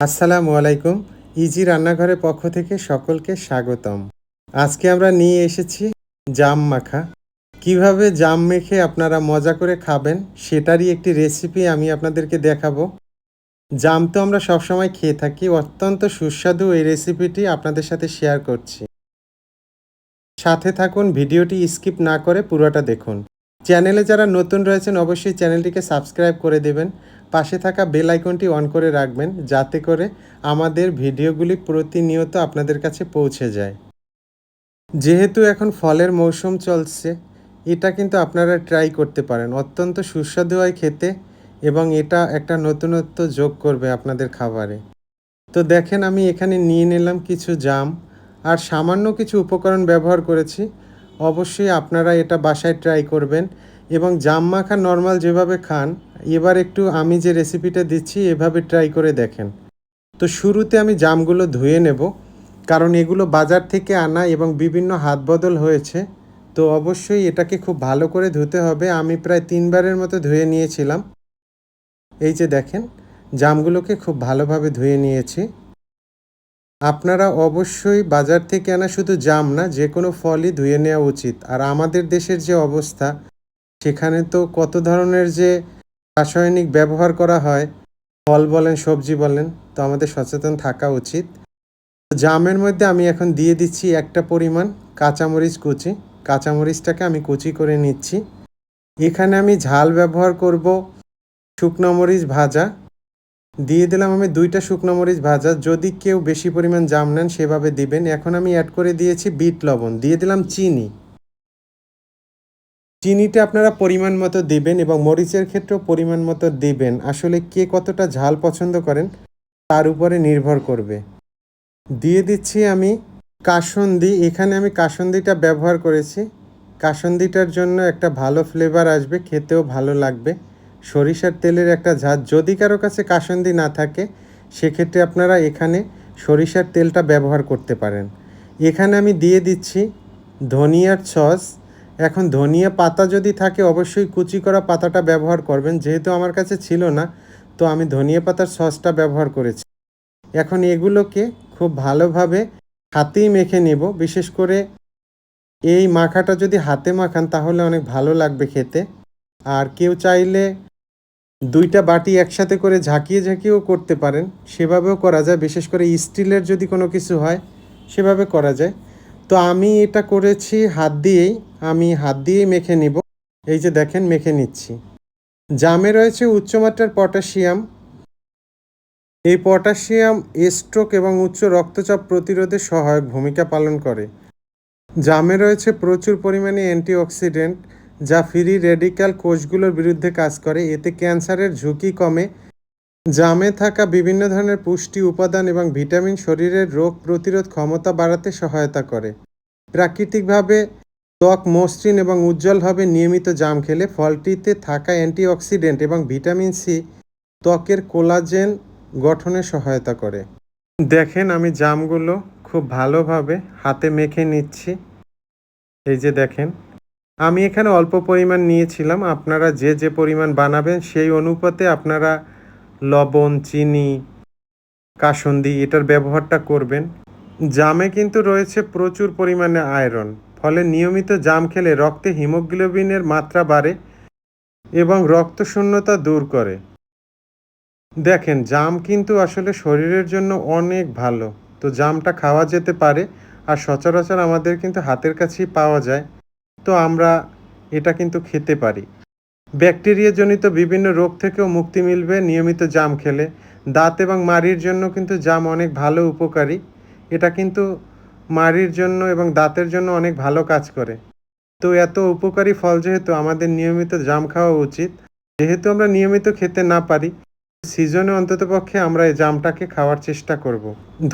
আসসালামু আলাইকুম। ইজি রান্নাঘরের পক্ষ থেকে সকলকে স্বাগতম। আজকে আমরা নিয়ে এসেছি জাম মাখা। কীভাবে জাম মেখে আপনারা মজা করে খাবেন সেটারই একটি রেসিপি আমি আপনাদেরকে দেখাবো। জাম তো আমরা সবসময় খেয়ে থাকি, অত্যন্ত সুস্বাদু এই রেসিপিটি আপনাদের সাথে শেয়ার করছি। সাথে থাকুন, ভিডিওটি স্কিপ না করে পুরোটা দেখুন। চ্যানেলে যারা নতুন রয়েছেন, অবশ্যই চ্যানেলটিকে সাবস্ক্রাইব করে দেবেন। পাশে থাকা বেল আইকনটি অন করে রাখবেন যাতে করে আমাদের ভিডিওগুলি প্রতিনিয়ত আপনাদের কাছে পৌঁছে যায়। যেহেতু এখন ফলের মৌসুম চলছে, এটা কিন্তু আপনারা ট্রাই করতে পারেন। অত্যন্ত সুস্বাদু হয় খেতে এবং এটা একটা নতুনত্ব যোগ করবে আপনাদের খাবারে। তো দেখেন আমি এখানে নিয়ে নিলাম কিছু জাম আর সামান্য কিছু উপকরণ ব্যবহার করেছি। অবশ্যই আপনারা এটা বাসায় ট্রাই করবেন এবং জাম মাখা নর্মাল যেভাবে খান এবার একটু আমি যে রেসিপিটা দিচ্ছি, এভাবে ট্রাই করে দেখেন। তো শুরুতে আমি জামগুলো ধুয়ে নেব, কারণ এগুলো বাজার থেকে আনা এবং বিভিন্ন হাত বদল হয়েছে। তো অবশ্যই এটাকে খুব ভালো করে ধুতে হবে। আমি প্রায় তিনবারের মতো ধুয়ে নিয়েছিলাম। এই যে দেখেন, জামগুলোকে খুব ভালোভাবে ধুয়ে নিয়েছি। আপনারা অবশ্যই বাজার থেকে আনা শুধু জাম না, যে কোনো ফলই ধুয়ে নেওয়া উচিত। আর আমাদের দেশের যে অবস্থা, সেখানে তো কত ধরনের যে রাসায়নিক ব্যবহার করা হয়। ফল বলেন, সবজি বলেন, তো আমাদের সচেতন থাকা উচিত। জামের মধ্যে আমি এখন দিয়ে দিচ্ছি একটা পরিমাণ কাঁচামরিচ কুচি। কাঁচামরিচটাকে আমি কুচি করে নিচ্ছি। এখানে আমি ঝাল ব্যবহার করব শুকনো মরিচ ভাজা। দিয়ে দিলাম আমি দুইটা শুকনো মরিচ ভাজা। যদি কেউ বেশি পরিমাণ জাম নেন, সেভাবে দিবেন। এখন আমি অ্যাড করে দিয়েছি বিট লবণ। দিয়ে দিলাম চিনি। চিনিটা আপনারা পরিমাণ মতো দেবেন এবং মরিচের ক্ষেত্রেও পরিমাণ মতো দেবেন। আসলে কে কতটা ঝাল পছন্দ করেন তার উপরে নির্ভর করবে। দিয়ে দিচ্ছি আমি কাসন্দি। এখানে আমি কাসন্দিটা ব্যবহার করেছি। কাসন্দিটার জন্য একটা ভালো ফ্লেভার আসবে, খেতেও ভালো লাগবে। সরিষার তেলের একটা ঝাঁজ যদি কারও কাছে কাসন্দি না থাকে, সেক্ষেত্রে আপনারা এখানে সরিষার তেলটা ব্যবহার করতে পারেন। এখানে আমি দিয়ে দিচ্ছি ধনিয়ার সস। এখন ধনিয়া পাতা যদি থাকে, অবশ্যই কুচি করা পাতাটা ব্যবহার করবেন। যেহেতু আমার কাছে ছিল না, তো আমি ধনিয়া পাতার সসটা ব্যবহার করেছি। এখন এগুলোকে খুব ভালোভাবে হাতেই মেখে নেব। বিশেষ করে এই মাখাটা যদি হাতে মাখান, তাহলে অনেক ভালো লাগবে খেতে। আর কেউ চাইলে দুইটা বাটি একসাথে করে ঝাঁকিয়ে ঝাঁকিয়েও করতে পারেন। সেভাবেও করা যায়। বিশেষ করে স্টিলের যদি কোনো কিছু হয়, সেভাবে করা যায়। তো আমি এটা করেছি হাত দিয়েই, আমি হাত দিয়েই মেখে নিব। এই যে দেখেন, মেখে নিচ্ছি। জামে রয়েছে উচ্চমাত্রার পটাশিয়াম। এই পটাশিয়াম স্ট্রোক এবং উচ্চ রক্তচাপ প্রতিরোধে সহায়ক ভূমিকা পালন করে। জামে রয়েছে প্রচুর পরিমাণে অ্যান্টিঅক্সিডেন্ট, যা ফ্রি রেডিক্যাল কোষগুলোর বিরুদ্ধে কাজ করে। এতে ক্যান্সারের ঝুঁকি কমে জামে থাকা বিভিন্ন ধরনের পুষ্টি উপাদান এবং ভিটামিন শরীরের রোগ প্রতিরোধ ক্ষমতা বাড়াতে সহায়তা করে। প্রাকৃতিকভাবে ত্বক মসৃণ এবং উজ্জ্বল হবে। নিয়মিত জাম খেলে ফলটিতে থাকা অ্যান্টিঅক্সিডেন্ট এবং ভিটামিন সি ত্বকের কোলাজেন গঠনে সহায়তা করে। দেখেন আমি জামগুলো খুব ভালোভাবে হাতে মেখে নিচ্ছি। এই যে দেখেন, আমি এখানে অল্প পরিমাণ নিয়েছিলাম। আপনারা যে যে পরিমাণ বানাবেন সেই অনুপাতে আপনারা লবণ, চিনি, কাসন্দি এটার ব্যবহারটা করবেন। জামে কিন্তু রয়েছে প্রচুর পরিমাণে আয়রন, ফলে নিয়মিত জাম খেলে রক্তে হিমোগ্লোবিনের মাত্রা বাড়ে এবং রক্তশূন্যতা দূর করে। দেখেন, জাম কিন্তু আসলে শরীরের জন্য অনেক ভালো। তো জামটা খাওয়া যেতে পারে, আর সচরাচর আমাদের কিন্তু হাতের কাছেই পাওয়া যায়। তো আমরা এটা কিন্তু খেতে পারি। ব্যাকটেরিয়াজনিত বিভিন্ন রোগ থেকেও মুক্তি মিলবে নিয়মিত জাম খেলে। দাঁত এবং মাড়ির জন্য কিন্তু জাম অনেক ভালো উপকারী। এটা কিন্তু মাড়ির জন্য এবং দাঁতের জন্য অনেক ভালো কাজ করে। তো এত উপকারী ফল যেহেতু আমাদের নিয়মিত জাম খাওয়া উচিত, যেহেতু আমরা নিয়মিত খেতে না পারি, সিজনে অন্ততপক্ষে আমরা এই জামটাকে খাওয়ার চেষ্টা করব।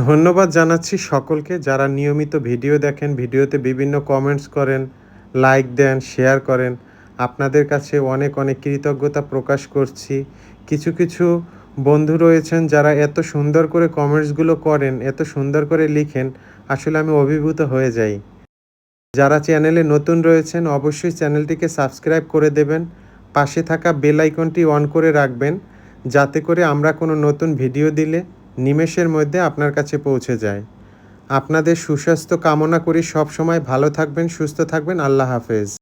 ধন্যবাদ জানাচ্ছি সকলকে যারা নিয়মিত ভিডিও দেখেন, ভিডিওতে বিভিন্ন কমেন্টস করেন লাইক দেন শেয়ার করেন। আপনাদের কাছে অনেক অনেক কৃতজ্ঞতা প্রকাশ করছি। কিছু কিছু বন্ধু রয়েছেন যারা এত সুন্দর করে কমেন্টসগুলো করেন, এত সুন্দর করে লিখেন, আসলে আমি অভিভূত হয়ে যাই। যারা চ্যানেলে নতুন রয়েছেন, অবশ্যই চ্যানেলটিকে সাবস্ক্রাইব করে দেবেন, পাশে থাকা বেল আইকনটি অন করে রাখবেন, যাতে করে আমরা কোনো নতুন ভিডিও দিলে নিমেষের মধ্যে আপনার কাছে পৌঁছে যায়। আপনাদের সুস্বাস্থ্য কামনা করি সব সময় ভালো থাকবেন, সুস্থ থাকবেন, আল্লাহ হাফেজ।